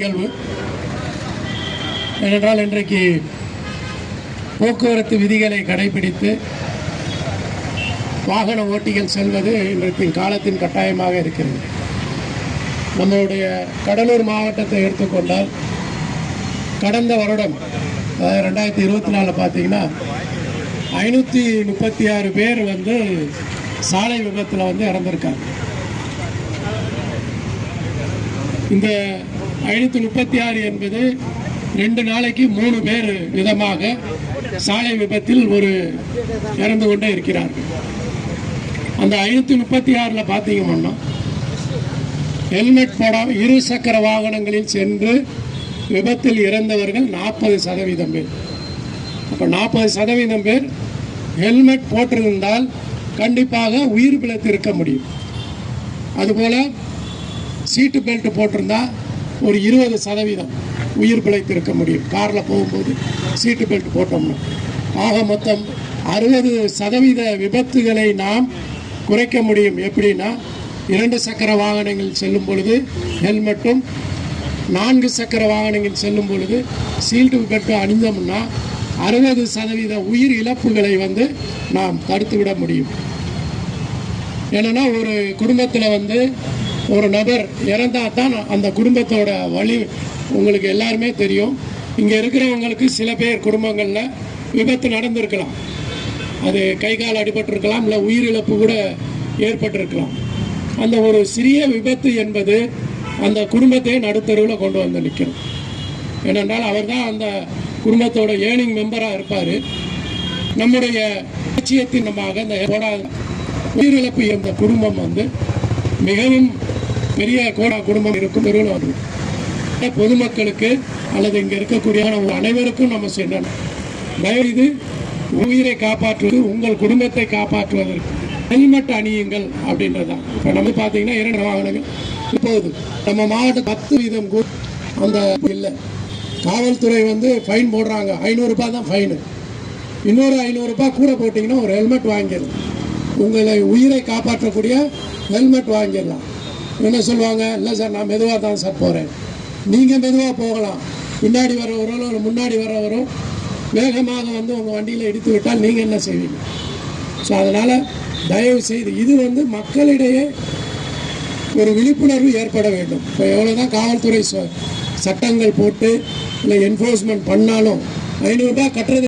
நிகழ்வு ஏனென்றால் இன்றைக்கு போக்குவரத்து விதிகளை கடைபிடித்து வாகன ஓட்டிகள் செல்வது இன்றைக்கு காலத்தின் கட்டாயமாக இருக்கிறது. நம்மளுடைய கடலூர் மாவட்டத்தை எடுத்துக்கொண்டால் கடந்த வருடம் அதாவது ரெண்டாயிரத்தி இருபத்தி நாலில் பார்த்தீங்கன்னா ஐநூற்றி முப்பத்தி ஆறு பேர் வந்து சாலை விபத்தில் வந்து இறந்திருக்காங்க. இந்த ஐநூற்றி முப்பத்தி ஆறு என்பது ரெண்டு நாளைக்கு மூணு பேர் விதமாக சாலை விபத்தில் ஒரு இறந்து கொண்டே இருக்கிறார்கள். அந்த ஐநூற்றி முப்பத்தி ஆறில் பார்த்தீங்கன்னா ஹெல்மெட் போடாமல் இரு சக்கர வாகனங்களில் சென்று விபத்தில் இறந்தவர்கள் நாற்பது சதவீதம் பேர். அப்போ நாற்பது சதவீதம் பேர் ஹெல்மெட் போட்டிருந்தால் கண்டிப்பாக உயிர் பிழைத்து இருக்க முடியும். அதுபோல் சீட்டு பெல்ட் போட்டிருந்தால் ஒரு இருபது சதவீதம் உயிர் பிழைத்திருக்க முடியும். காரில் போகும்போது சீட்டு பெல்ட் போட்டோம்னா. ஆக மொத்தம் அறுபது சதவீத விபத்துகளை நாம் குறைக்க முடியும். எப்படின்னா இரண்டு சக்கர வாகனங்கள் செல்லும் பொழுது ஹெல்மெட்டும் நான்கு சக்கர வாகனங்கள் செல்லும் பொழுது சீல்டு பெல்ட்டும் அணிந்தோம்னா அறுபது சதவீத உயிர் இழப்புகளை வந்து நாம் தடுத்துவிட முடியும். என்னென்னா ஒரு குடும்பத்தில் வந்து ஒரு நபர் இறந்தால் தான் அந்த குடும்பத்தோட வழி உங்களுக்கு எல்லாருமே தெரியும். இங்கே இருக்கிறவங்களுக்கு சில பேர் குடும்பங்களில் விபத்து நடந்திருக்கலாம். அது கை கால் அடிபட்டிருக்கலாம் இல்லை உயிரிழப்பு கூட ஏற்பட்டிருக்கலாம். அந்த ஒரு சிறிய விபத்து என்பது அந்த குடும்பத்தை நடுத்தருவில் கொண்டு வந்து நிற்கும். ஏனென்றால் அவர் தான் அந்த குடும்பத்தோட ஏர்னிங் மெம்பராக இருப்பார். நம்முடைய லட்சியத்தின் நம்ம அந்த உயிரிழப்பு என்ற குடும்பம் வந்து மிகவும் பெரிய கோடா குடும்பம் இருக்கும் நிறுவனம் பொதுமக்களுக்கு அல்லது இங்கே இருக்கக்கூடிய அனைவருக்கும் நம்ம செய்யணும் இது உயிரை காப்பாற்றுவது உங்கள் குடும்பத்தை காப்பாற்றுவதற்கு ஹெல்மெட் அணியுங்கள் அப்படின்றதான் இப்போ நம்ம பார்த்தீங்கன்னா இரண்டு வாகனங்கள். இப்போது நம்ம மாவட்டம் பத்து வீதம் கூட அந்த இல்லை. காவல்துறை வந்து ஃபைன் போடுறாங்க. ஐநூறுரூபா தான் ஃபைனு. இன்னொரு ஐநூறுரூபா கூட போட்டிங்கன்னா ஒரு ஹெல்மெட் வாங்கிடலாம். உங்களை உயிரை காப்பாற்றக்கூடிய ஹெல்மெட் வாங்கிடலாம். என்ன சொல்லுவாங்க? இல்லை சார் நான் மெதுவாக தான் சார் போகிறேன் நீங்கள் மெதுவாக போகலாம். பின்னாடி வரவரோ இல்லை முன்னாடி வரவரோ வேகமாக வந்து உங்கள் வண்டியில் இடித்து விட்டால் நீங்கள் என்ன செய்வீங்க? ஸோ அதனால் தயவு செய்து இது வந்து மக்களிடையே ஒரு விழிப்புணர்வு ஏற்பட வேண்டும். இப்போ எவ்வளோ தான் காவல்துறை சட்டங்கள் போட்டு இல்லை என்ஃபோர்ஸ்மெண்ட் பண்ணாலும் ஐநூறுரூபா கட்டுறது